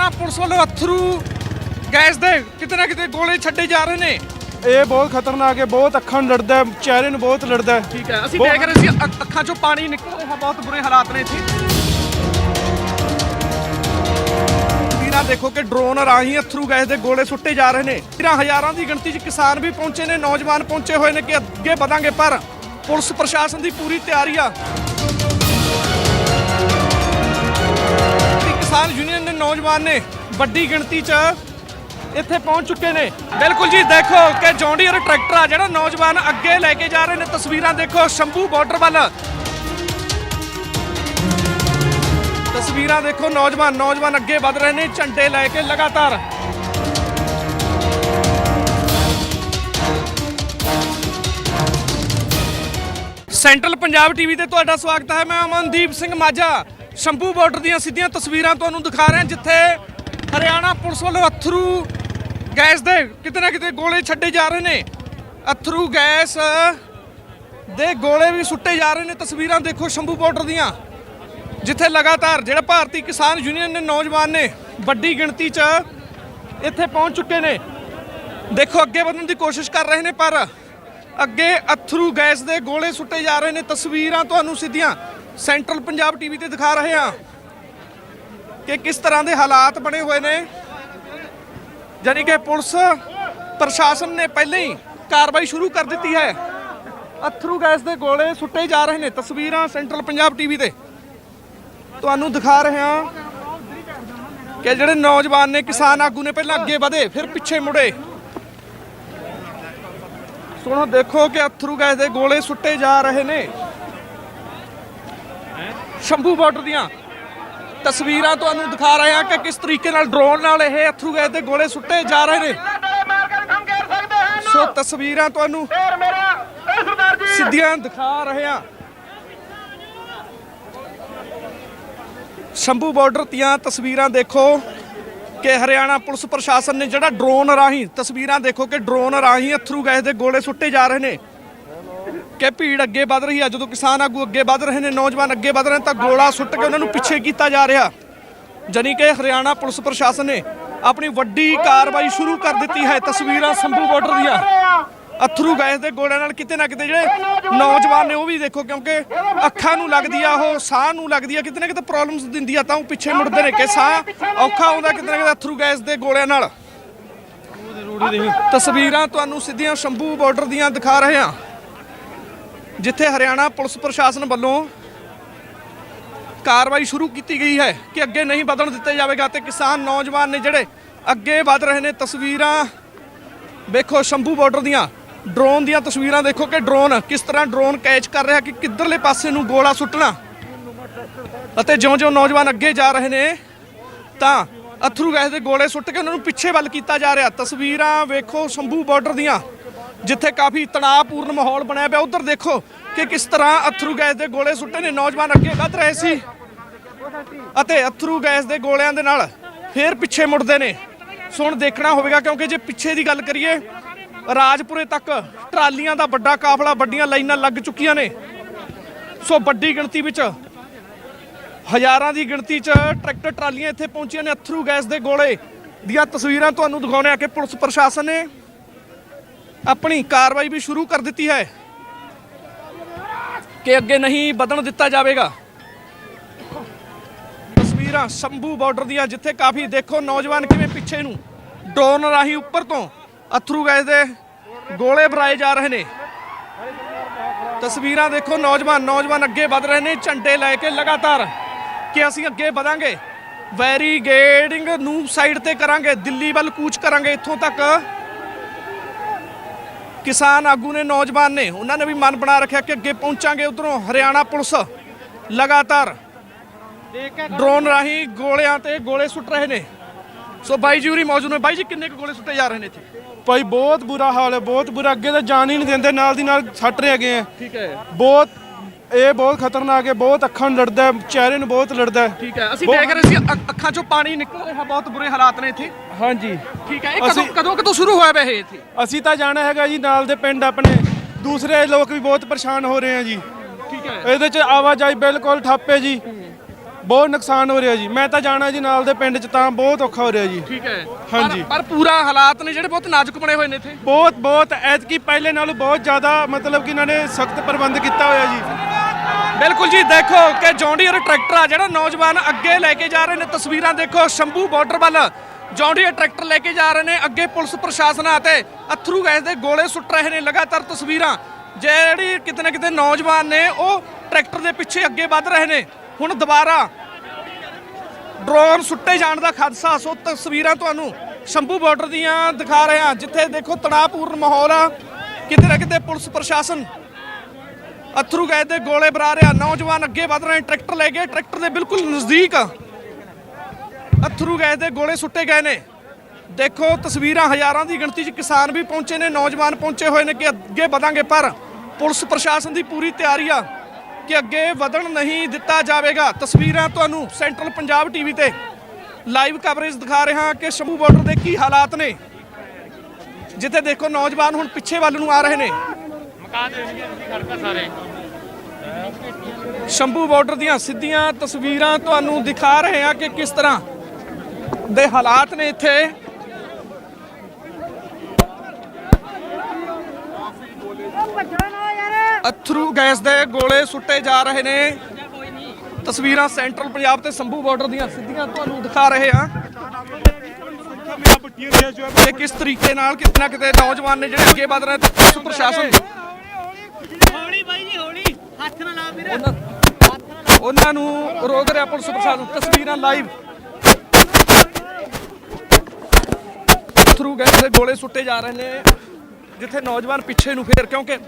Haryana police ਵੱਲੋਂ ਅਥਰੂ gas ਦੇ ਕਿਤੇ ਨਾ ਕਿਤੇ ਗੋਲੇ ਛੱਡੇ ਜਾ ਰਹੇ ਨੇ ਇਹ ਬਹੁਤ ਖਤਰਨਾਕ ਹੈ ਬਹੁਤ ਅੱਖਾਂ ਨੂੰ ਲੜਦਾ ਹੈ ਚਿਹਰੇ ਨੂੰ ਬਹੁਤ ਲੜਦਾ ਹੈ ਠੀਕ ਹੈ ਅਸੀਂ ਦੇਖ ਰਹੇ ਸੀ ਅੱਖ- ਅੱਖਾਂ 'ਚੋਂ ਪਾਣੀ ਨਿਕਲ ਰਿਹਾ ਬਹੁਤ ਬੁਰੇ ਹਾਲਾਤ ਨੇ ਇੱਥੇ ਤਸਵੀਰਾਂ ਦੇਖੋ ਕਿ ਡਰੋਨ ਰਾਹੀਂ ਅਥਰੂ ਗੈਸ ਦੇ ਗੋਲੇ ਸੁੱਟੇ ਜਾ ਰਹੇ ਨੇ ਤੇਰਾਂ ਹਜ਼ਾਰਾਂ ਦੀ ਗਿਣਤੀ 'ਚ ਕਿਸਾਨ ਵੀ ਪਹੁੰਚੇ ਨੇ ਨੌਜਵਾਨ ਪਹੁੰਚੇ ਹੋਏ ਨੇ ਕਿ ਅੱਗੇ ਵਧਾਂਗੇ ਪਰ ਪੁਲਿਸ ਪ੍ਰਸ਼ਾਸਨ ਦੀ ਪੂਰੀ ਤਿਆਰੀ ਆ ਕਿਸਾਨ ਯੂਨੀਅਨ ਦੇ ਨੌਜਵਾਨ ਨੇ ਵੱਡੀ ਗਿਣਤੀ 'ਚ ਇੱਥੇ ਪਹੁੰਚ ਚੁੱਕੇ ਨੇ। ਬਿਲਕੁਲ ਜੀ, ਦੇਖੋ ਕਿ ਜੌਂਡੀਅਰ ਟਰੈਕਟਰ ਆ ਜਿਹੜਾ ਨੌਜਵਾਨ ਅੱਗੇ ਲੈ ਕੇ ਜਾ ਰਹੇ ਨੇ। ਤਸਵੀਰਾਂ ਦੇਖੋ, ਸ਼ੰਭੂ ਬਾਰਡਰ ਵੱਲ। ਤਸਵੀਰਾਂ ਦੇਖੋ, ਨੌਜਵਾਨ ਨੌਜਵਾਨ ਅੱਗੇ ਵਧ ਰਹੇ ਨੇ, ਝੰਡੇ ਲੈ ਕੇ ਲਗਾਤਾਰ। ਸੈਂਟਰਲ ਪੰਜਾਬ ਟੀਵੀ ਤੇ ਤੁਹਾਡਾ ਸਵਾਗਤ ਹੈ। ਮੈਂ ਅਮਨਦੀਪ ਸਿੰਘ ਮਾਝਾ। ਸ਼ੰਭੂ ਬਾਰਡਰ ਦੀਆਂ ਸਿੱਧੀਆਂ ਤਸਵੀਰਾਂ ਤੁਹਾਨੂੰ ਦਿਖਾ ਰਿਹਾ ਜਿੱਥੇ ਹਰਿਆਣਾ ਪੁਲਿਸ ਵੱਲੋਂ ਅਥਰੂ ਗੈਸ ਦੇ ਕਿਤੇ ਨਾ ਕਿਤੇ ਗੋਲੇ ਛੱਡੇ ਜਾ ਰਹੇ ਨੇ। ਅਥਰੂ ਗੈਸ ਦੇ ਗੋਲੇ ਵੀ ਸੁੱਟੇ ਜਾ ਰਹੇ ਨੇ, ਤਸਵੀਰਾਂ ਦੇਖੋ ਸ਼ੰਭੂ ਬਾਰਡਰ ਦੀਆਂ, ਜਿੱਥੇ ਲਗਾਤਾਰ ਜਿਹੜਾ ਭਾਰਤੀ ਕਿਸਾਨ ਯੂਨੀਅਨ ਨੇ ਨੌਜਵਾਨ ਨੇ ਵੱਡੀ ਗਿਣਤੀ 'ਚ ਇੱਥੇ ਪਹੁੰਚ ਚੁੱਕੇ ਨੇ। ਦੇਖੋ ਅੱਗੇ ਵਧਣ ਦੀ ਕੋਸ਼ਿਸ਼ ਕਰ ਰਹੇ ਨੇ, ਪਰ ਅੱਗੇ ਅਥਰੂ ਗੈਸ ਦੇ ਗੋਲੇ ਸੁੱਟੇ ਜਾ ਰਹੇ ਨੇ, ਤਸਵੀਰਾਂ ਤੁਹਾਨੂੰ ਸਿੱਧੀਆਂ ਸੈਂਟਰਲ ਪੰਜਾਬ ਟੀਵੀ ਤੇ ਦਿਖਾ ਰਹੇ ਹਾਂ ਕਿ ਕਿਸ ਤਰ੍ਹਾਂ ਦੇ ਹਾਲਾਤ ਬਣੇ ਹੋਏ ਨੇ। ਜਾਨੀ ਕਿ ਪੁਲਿਸ, ਪ੍ਰਸ਼ਾਸਨ ਨੇ ਪਹਿਲਾਂ ਹੀ ਕਾਰਵਾਈ ਸ਼ੁਰੂ ਕਰ ਦਿੱਤੀ ਹੈ। ਅਥਰੂ ਗੈਸ ਦੇ ਗੋਲੇ ਸੁੱਟੇ ਜਾ ਰਹੇ ਨੇ ਤਸਵੀਰਾਂ ਸੈਂਟਰਲ ਪੰਜਾਬ ਟੀਵੀ ਤੇ। ਤੁਹਾਨੂੰ ਦਿਖਾ ਰਹੇ ਹਾਂ ਕਿ ਜਿਹੜੇ ਨੌਜਵਾਨ ਨੇ ਕਿਸਾਨ ਆਗੂ ਨੇ ਪਹਿਲਾਂ ਅੱਗੇ ਵਧੇ, ਫਿਰ ਪਿੱਛੇ ਮੁੜੇ। ਸੁਣੋ, ਦੇਖੋ ਕਿ ਅਥਰੂ ਗੈਸ ਦੇ ਗੋਲੇ ਸੁੱਟੇ ਜਾ ਰਹੇ ਨੇ। ਸ਼ੰਭੂ ਬਾਰਡਰ ਦੀਆਂ ਤਸਵੀਰਾਂ ਤੁਹਾਨੂੰ ਦਿਖਾ ਰਹੇ ਹਾਂ ਕਿ ਕਿਸ ਤਰੀਕੇ ਨਾਲ ਡਰੋਨ ਨਾਲ ਇਹ ਅਥਰੂ ਗਏ ਦੇ ਗੋਲੇ ਸੁੱਟੇ ਜਾ ਰਹੇ ਨੇ। ਸੋ ਤਸਵੀਰਾਂ ਤੁਹਾਨੂੰ ਸਿੱਧੀਆਂ ਦਿਖਾ ਰਹੇ ਹਾਂ। ਸ਼ੰਭੂ ਬਾਰਡਰ ਦੀਆਂ ਤਸਵੀਰਾਂ ਦੇਖੋ ਕਿ ਹਰਿਆਣਾ ਪੁਲਿਸ ਪ੍ਰਸ਼ਾਸਨ ਨੇ ਜਿਹੜਾ ਡਰੋਨ ਰਾਹੀਂ ਤਸਵੀਰਾਂ ਦੇਖੋ ਕਿ ਡਰੋਨ ਰਾਹੀਂ ਅਥਰੂ ਗੈਸ ਦੇ ਗੋਲੇ ਸੁੱਟੇ ਜਾ ਰਹੇ ਨੇ। ਕਿ ਭੀੜ ਅੱਗੇ ਵੱਧ ਰਹੀ ਹੈ ਜਦੋਂ ਕਿਸਾਨ ਆਗੂ ਅੱਗੇ ਵੱਧ ਰਹੇ ਨੇ, ਨੌਜਵਾਨ ਅੱਗੇ ਵੱਧ ਰਹੇ ਨੇ, ਤਾਂ ਗੋਲਾ ਸੁੱਟ ਕੇ ਉਹਨਾਂ ਨੂੰ ਪਿੱਛੇ ਕੀਤਾ ਜਾ ਰਿਹਾ। ਜਾਨੀ ਕਿ ਹਰਿਆਣਾ ਪੁਲਿਸ ਪ੍ਰਸ਼ਾਸਨ ਨੇ ਆਪਣੀ ਵੱਡੀ ਕਾਰਵਾਈ ਸ਼ੁਰੂ ਕਰ ਦਿੱਤੀ ਹੈ ਤਸਵੀਰਾਂ ਸ਼ੰਭੂ ਬਾਰਡਰ ਦੀਆਂ। ਅਥਰੂ ਗੈਸ ਦੇ ਗੋਲਿਆਂ ਨਾਲ ਕਿਤੇ ਨਾ ਕਿਤੇ ਜਿਹੜੇ ਨੌਜਵਾਨ ਨੇ ਉਹ ਵੀ ਦੇਖੋ, ਕਿਉਂਕਿ ਅੱਖਾਂ ਨੂੰ ਲੱਗਦੀ ਆ, ਉਹ ਸਾਹ ਨੂੰ ਲੱਗਦੀ ਆ, ਕਿਤੇ ਨਾ ਕਿਤੇ ਪ੍ਰੋਬਲਮਸ ਦਿੰਦੀ ਆ, ਤਾਂ ਉਹ ਪਿੱਛੇ ਮੁੜਦੇ ਨੇ ਕਿ ਸਾਹ ਔਖਾ ਆਉਂਦਾ ਕਿਤੇ ਨਾ ਕਿਤੇ ਅਥਰੂ ਗੈਸ ਦੇ ਗੋਲਿਆਂ ਨਾਲ। ਤਸਵੀਰਾਂ ਤੁਹਾਨੂੰ ਸਿੱਧੀਆਂ ਸ਼ੰਭੂ ਬਾਰਡਰ ਦੀਆਂ ਦਿਖਾ ਰਹੇ ਹਾਂ। ਜਿੱਥੇ ਹਰਿਆਣਾ ਪੁਲਿਸ ਪ੍ਰਸ਼ਾਸਨ ਵੱਲੋਂ ਕਾਰਵਾਈ ਸ਼ੁਰੂ ਕੀਤੀ ਗਈ ਹੈ ਕਿ ਅੱਗੇ ਨਹੀਂ ਵਧਣ ਦਿੱਤਾ ਜਾਵੇਗਾ ਤੇ ਕਿਸਾਨ ਨੌਜਵਾਨ ਨੇ ਜਿਹੜੇ ਅੱਗੇ ਵਧ ਰਹੇ ਨੇ ਤਸਵੀਰਾਂ, ਵੇਖੋ ਸ਼ੰਭੂ ਬਾਰਡਰ ਦੀਆਂ ਡਰੋਨ ਦੀਆਂ ਤਸਵੀਰਾਂ ਦੇਖੋ ਕਿ ਡਰੋਨ ਕਿਸ ਤਰ੍ਹਾਂ ਡਰੋਨ ਕੈਚ ਕਰ ਰਿਹਾ ਕਿ ਕਿੱਧਰਲੇ ਪਾਸੇ ਨੂੰ ਗੋਲਾ ਸੁੱਟਣਾ। ਅਤੇ ਜਿਉਂ-ਜਿਉਂ ਨੌਜਵਾਨ ਅੱਗੇ ਜਾ ਰਹੇ ਨੇ, ਤਾਂ ਅਥਰੂ ਗੈਸ ਦੇ ਗੋਲੇ ਸੁੱਟ ਕੇ ਉਹਨਾਂ ਨੂੰ ਪਿੱਛੇ ਵੱਲ ਕੀਤਾ ਜਾ ਰਿਹਾ। ਤਸਵੀਰਾਂ ਵੇਖੋ ਸ਼ੰਭੂ ਬਾਰਡਰ ਦੀਆਂ। ਜਿੱਥੇ ਕਾਫੀ ਤਣਾਅਪੂਰਨ ਮਾਹੌਲ ਬਣਿਆ ਪਿਆ। ਉਧਰ ਦੇਖੋ ਕਿ ਕਿਸ ਤਰ੍ਹਾਂ ਅਥਰੂ ਗੈਸ ਦੇ ਗੋਲੇ ਸੁੱਟੇ ਨੇ। ਨੌਜਵਾਨ ਅੱਗੇ ਵੱਧ ਰਹੇ ਸੀ ਅਤੇ ਅਥਰੂ ਗੈਸ ਦੇ ਗੋਲਿਆਂ ਦੇ ਨਾਲ ਫੇਰ ਪਿੱਛੇ ਮੁੜਦੇ ਨੇ। ਸੋ ਹੁਣ ਦੇਖਣਾ ਹੋਵੇਗਾ, ਕਿਉਂਕਿ ਜੇ ਪਿੱਛੇ ਦੀ ਗੱਲ ਕਰੀਏ, ਰਾਜਪੁਰੇ ਤੱਕ ਟਰਾਲੀਆਂ ਦਾ ਵੱਡਾ ਕਾਫਲਾ ਵੱਡੀਆਂ ਲਾਈਨਾਂ ਲੱਗ ਚੁੱਕੀਆਂ ਨੇ। ਸੋ ਵੱਡੀ ਗਿਣਤੀ ਵਿੱਚ, ਹਜ਼ਾਰਾਂ ਦੀ ਗਿਣਤੀ 'ਚ ਟਰੈਕਟਰ ਟਰਾਲੀਆਂ ਇੱਥੇ ਪਹੁੰਚੀਆਂ ਨੇ ਅਥਰੂ ਗੈਸ ਦੇ ਗੋਲੇ। ਦੀਆਂ ਤਸਵੀਰਾਂ ਤੁਹਾਨੂੰ ਦਿਖਾਉਣੇ ਆ ਕਿ ਪੁਲਿਸ ਪ੍ਰਸ਼ਾਸਨ ਨੇ ਆਪਣੀ ਕਾਰਵਾਈ ਵੀ ਸ਼ੁਰੂ ਕਰ ਦਿੱਤੀ ਹੈ ਕਿ ਅੱਗੇ ਨਹੀਂ ਵਧਣ ਦਿੱਤਾ ਜਾਵੇਗਾ। ਤਸਵੀਰਾਂ ਸ਼ੰਭੂ ਬਾਰਡਰ ਦੀਆਂ, ਜਿੱਥੇ ਕਾਫੀ ਦੇਖੋ ਨੌਜਵਾਨ ਕਿਵੇਂ ਪਿੱਛੇ ਨੂੰ ਡਰੋਨ ਰਾਹੀਂ ਉੱਪਰ ਤੋਂ ਅਥਰੂ ਗੈਸ ਦੇ ਗੋਲੇ ਭਰਾਏ ਜਾ ਰਹੇ ਨੇ। ਤਸਵੀਰਾਂ ਦੇਖੋ ਨੌਜਵਾਨ ਨੌਜਵਾਨ ਅੱਗੇ ਵਧ ਰਹੇ ਨੇ, ਝੰਡੇ ਲੈ ਕੇ ਲਗਾਤਾਰ ਕਿ ਅਸੀਂ ਅੱਗੇ ਵਧਾਂਗੇ। ਵੈਰੀਗੇਡਿੰਗ ਨੂੰ ਸਾਈਡ ਤੇ ਕਰਾਂਗੇ, ਦਿੱਲੀ ਵੱਲ ਕੂਚ ਕਰਾਂਗੇ, ਇੱਥੋਂ ਤੱਕ ਕਿਸਾਨ ਆਗੂ ਨੇ ਨੌਜਵਾਨ ਨੇ ਉਹਨਾਂ ਨੇ ਵੀ ਮਨ ਬਣਾ ਰੱਖਿਆ ਕਿ ਅੱਗੇ ਪਹੁੰਚਾਂਗੇ ਉਧਰੋਂ ਹਰਿਆਣਾ ਪੁਲਿਸ। ਲਗਾਤਾਰ ਡਰੋਨ ਰਾਹੀਂ ਗੋਲਿਆਂ ਤੇ ਗੋਲੇ ਸੁੱਟ ਰਹੇ ਨੇ। ਸੋ ਬਾਈ ਜੀ ਉਰੀ ਮੌਜੂਦ ਨੇ। ਬਾਈ ਜੀ ਕਿੰਨੇ ਕੁ ਗੋਲੇ ਸੁੱਟੇ ਜਾ ਰਹੇ ਨੇ ਇੱਥੇ? ਭਾਈ ਬਹੁਤ ਬੁਰਾ ਹਾਲ ਹੈ ਬਹੁਤ ਬੁਰਾ। ਅੱਗੇ ਤਾਂ ਜਾਣ ਹੀ ਨਹੀਂ ਦਿੰਦੇ ਨਾਲ ਦੀ ਨਾਲ ਛੱਟ ਰਹੇ ਹੈਗੇ ਆ। ਠੀਕ ਹੈ। ਬਹੁਤ ਇਹ ਬਹੁਤ ਖਤਰਨਾਕ ਹੈ ਬਹੁਤ ਅੱਖਾਂ ਨੂੰ ਲੜਦਾ ਹੈ ਚਿਹਰੇ ਨੂੰ ਬਹੁਤ ਲੜਦਾ ਹੈ। ਠੀਕ ਹੈ ਅਸੀਂ ਬਹੁਤ- ਦੇਖ ਰਹੇ ਸੀ ਅੱਖ- ਅੱਖਾਂ 'ਚੋਂ ਪਾਣੀ ਨਿਕਲ ਰਿਹਾ ਬਹੁਤ ਬੁਰੇ ਹਾਲਾਤ ਨੇ ਇੱਥੇ। ਹਾਂਜੀ। ਠੀਕ ਹੈ ਇਹ ਕਦੋਂ ਅਸੀਂ- ਕਦੋਂ ਕਦੋਂ ਸ਼ੁਰੂ ਹੋਇਆ ਵੇ ਇਹ ਇੱਥੇ? ਅਸੀਂ ਤਾਂ ਜਾਣਾ ਹੈਗਾ ਜੀ ਨਾਲ ਦੇ ਪਿੰਡ ਆਪਣੇ। ਦੂਸਰੇ ਲੋਕ ਵੀ ਬਹੁਤ ਪਰੇਸ਼ਾਨ ਹੋ ਰਹੇ ਆ ਜੀ। ਠੀਕ ਹੈ। ਇਹਦੇ ਚ ਆਵਾਜਾਈ ਬਿਲਕੁਲ ਠੱਪ ਹੈ ਜੀ। ਬਹੁਤ ਨੁਕਸਾਨ ਹੋ ਰਿਹਾ ਜੀ। ਮੈਂ ਤਾਂ ਜਾਣਾ ਜੀ ਨਾਲ ਦੇ ਪਿੰਡ 'ਚ ਤਾਂ ਬਹੁਤ ਔਖਾ ਹੋ ਰਿਹਾ ਜੀ। ਠੀਕ ਹੈ। ਹਾਂਜੀ। ਪਰ- ਪਰ ਪੂਰਾ ਹਾਲਾਤ ਨੇ ਜਿਹੜੇ ਬਹੁਤ ਨਾਜ਼ੁਕ ਬਣੇ ਹੋਏ ਨੇ ਇੱਥੇ। ਬਹੁਤ ਬਹੁਤ ਐਤਕੀ ਪਹਿਲੇ ਨਾਲੋਂ ਬਹੁਤ ਜ਼ਿਆਦਾ ਮਤਲਬ ਕਿ ਇਹਨਾਂ ਨੇ ਸਖਤ ਪ੍ਰਬੰਧ ਕੀਤਾ ਹੋਇਆ ਜੀ। ਬਿਲਕੁਲ ਜੀ, ਦੇਖੋ ਕਿ ਜੌਂਡੀਅਰ ਟਰੈਕਟਰ ਆ ਜਿਹੜਾ ਨੌਜਵਾਨ ਅੱਗੇ ਲੈ ਕੇ ਜਾ ਰਹੇ ਨੇ। ਤਸਵੀਰਾਂ ਦੇਖੋ, ਸ਼ੰਭੂ ਬਾਰਡਰ ਵੱਲ। ਜੌਂਡੀਅਰ ਟਰੈਕਟਰ ਲੈ ਕੇ ਜਾ ਰਹੇ ਨੇ। ਅੱਗੇ ਪੁਲਿਸ ਪ੍ਰਸ਼ਾਸਨ ਅਤੇ ਅਥਰੂ ਗੈਸ ਦੇ ਗੋਲੇ ਸੁੱਟ ਰਹੇ ਨੇ ਲਗਾਤਾਰ ਤਸਵੀਰਾਂ। ਜਿਹੜੀ ਕਿਤੇ ਨਾ ਕਿਤੇ ਨੌਜਵਾਨ ਨੇ, ਉਹ ਟਰੈਕਟਰ ਦੇ ਪਿੱਛੇ ਅੱਗੇ ਵੱਧ ਰਹੇ ਨੇ। ਹੁਣ ਦੁਬਾਰਾ ਡਰੋਨ ਸੁੱਟੇ ਜਾਣ ਦਾ ਖਦਸ਼ਾ। ਸੋ ਤਸਵੀਰਾਂ ਤੁਹਾਨੂੰ ਸ਼ੰਭੂ ਬਾਰਡਰ ਦੀਆਂ ਦਿਖਾ ਰਹੇ ਹਾਂ, ਜਿੱਥੇ ਦੇਖੋ ਤਣਾਅਪੂਰਨ ਮਾਹੌਲ ਆ। ਕਿਤੇ ਨਾ ਕਿਤੇ ਪੁਲਿਸ ਪ੍ਰਸ਼ਾਸਨ ਅਥਰੂ ਗਏ ਦੇ ਗੋਲੇ ਬਰਾ ਰਿਹਾ। ਨੌਜਵਾਨ ਅੱਗੇ ਵਧ ਰਹੇ ਟਰੈਕਟਰ ਲੈ ਕੇ ਟਰੈਕਟਰ ਦੇ ਬਿਲਕੁਲ ਨਜ਼ਦੀਕ ਅਥਰੂ ਗਏ ਦੇ ਗੋਲੇ ਸੁੱਟੇ ਗਏ ਨੇ। ਦੇਖੋ, ਤਸਵੀਰਾਂ ਹਜ਼ਾਰਾਂ ਦੀ ਗਿਣਤੀ 'ਚ ਕਿਸਾਨ ਵੀ ਪਹੁੰਚੇ ਨੇ, ਨੌਜਵਾਨ ਪਹੁੰਚੇ ਹੋਏ ਨੇ ਕਿ ਅੱਗੇ ਵਧਾਂਗੇ। ਪਰ ਪੁਲਿਸ ਪ੍ਰਸ਼ਾਸਨ ਦੀ ਪੂਰੀ ਤਿਆਰੀ ਆ ਕਿ ਅੱਗੇ ਵਧਣ ਨਹੀਂ ਦਿੱਤਾ ਜਾਵੇਗਾ। ਤਸਵੀਰਾਂ ਤੁਹਾਨੂੰ ਸੈਂਟਰਲ ਪੰਜਾਬ ਟੀਵੀ ਤੇ ਲਾਈਵ ਕਵਰੇਜ ਦਿਖਾ ਰਿਹਾ ਕਿ ਸ਼ੰਭੂ ਬਾਰਡਰ ਦੇ ਕੀ ਹਾਲਾਤ ਨੇ। ਜਿੱਥੇ ਦੇਖੋ, ਨੌਜਵਾਨ ਹੁਣ ਪਿੱਛੇ ਵੱਲ ਨੂੰ ਆ ਰਹੇ ਨੇ। ਸ਼ੰਭੂ ਬਾਰਡਰ ਦੀਆਂ ਸਿੱਧੀਆਂ ਤਸਵੀਰਾਂ ਤੁਹਾਨੂੰ ਦਿਖਾ ਰਹੇ ਹਾਂ ਕਿ ਕਿਸ ਤਰ੍ਹਾਂ ਦੇ ਹਾਲਾਤ ਨੇ ਇੱਥੇ। ਅਥਰੂ ਗੈਸ ਦੇ ਗੋਲੇ ਸੁੱਟੇ ਜਾ ਰਹੇ ਨੇ। ਤਸਵੀਰਾਂ ਸੈਂਟਰਲ ਪੰਜਾਬ ਤੇ ਸ਼ੰਭੂ ਬਾਰਡਰ ਦੀਆਂ ਸਿੱਧੀਆਂ ਤੁਹਾਨੂੰ ਦਿਖਾ ਰਹੇ ਹਾਂ। ਕਿ ਕਿਸ ਤਰੀਕੇ ਨਾਲ ਕਿਤੇ ਨਾ ਕਿਤੇ ਨੌਜਵਾਨ ਨੇ ਜਿਹੜੇ ਅੱਗੇ ਵਧ ਰਹੇ ਤੇ ਪੁਲਿਸ ਪ੍ਰਸ਼ਾਸਨ ਹੌਲੀ ਬਾਈ ਜੀ, ਹੌਲੀ। ਹੱਥ ਨਾ ਲਾ ਵੀਰ। ਉਹਨਾਂ ਨੂੰ ਰੋਕ ਰਿਹਾ ਪੁਲਿਸ ਪ੍ਰਸ਼ਾਸਨ ਤਸਵੀਰਾਂ ਲਾਈਵ। ਥਰੂ ਗੈਸ ਦੇ ਗੋਲੇ ਸੁੱਟੇ ਜਾ ਰਹੇ ਨੇ, ਜਿੱਥੇ ਨੌਜਵਾਨ ਪਿੱਛੇ ਨੂੰ ਫੇਰ ਕਿਉਂਕਿ